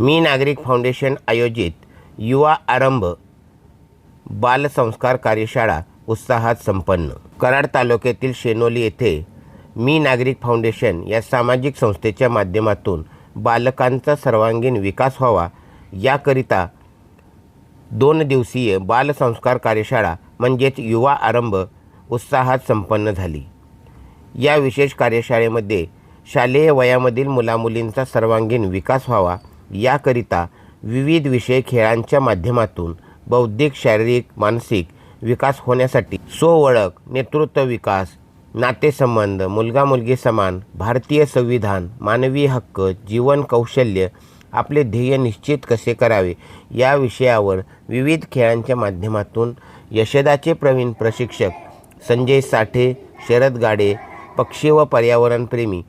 मी नागरिक फाउंडेशन आयोजित युवा आरंभ बालसंस्कार कार्यशाळा उत्साहात संपन्न. कराड तालुक्यातील शेनोली येथे मी नागरिक फाउंडेशन या सामाजिक संस्थेच्या माध्यमातून बालकांचा सर्वांगीण विकास व्हावा याकरिता दोन दिवसीय बालसंस्कार कार्यशाळा म्हणजेच युवा आरंभ उत्साहात संपन्न झाली. या विशेष कार्यशाळेमध्ये शालेय वयामधील मुलामुलींचा सर्वांगीण विकास व्हावा याकरिता विविध विषय खेळांच्या माध्यमातून बौद्धिक शारीरिक मानसिक विकास होण्यासाठी स्वओळख नेतृत्व विकास नातेसंबंध मुलगा मुलगी समान भारतीय संविधान मानवी हक्क जीवन कौशल्य आपले ध्येय निश्चित कसे करावे या विषयावर विविध खेळांच्या माध्यमातून यशदाचे प्रवीण प्रशिक्षक संजय साठे शरद गाडे पक्षी व पर्यावरणप्रेमी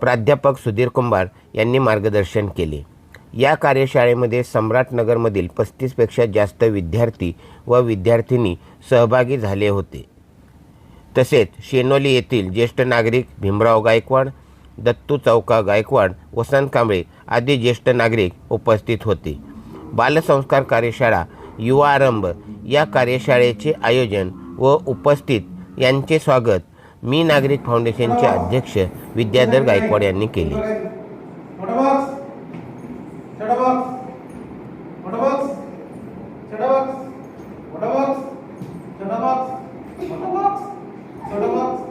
प्राध्यापक सुधीर कुंभार यांनी मार्गदर्शन केले. या कार्यशाळेमध्ये सम्राटनगरमधील पस्तीसपेक्षा जास्त विद्यार्थी व विद्यार्थिनी सहभागी झाले होते. तसेच शेनोली येथील ज्येष्ठ नागरिक भीमराव गायकवाड दत्तू चौका गायकवाड वसंत कांबळे आदी ज्येष्ठ नागरिक उपस्थित होते. बालसंस्कार कार्यशाळा युवा आरंभ या कार्यशाळेचे आयोजन व उपस्थित यांचे स्वागत मी नागरिक फाउंडेशनचे अध्यक्ष विद्याधर गायकवाड यांनी केले. Shut up box. Shut up box. Shut up box. Shut up box. Shut up box. Shut up box. Shut up box.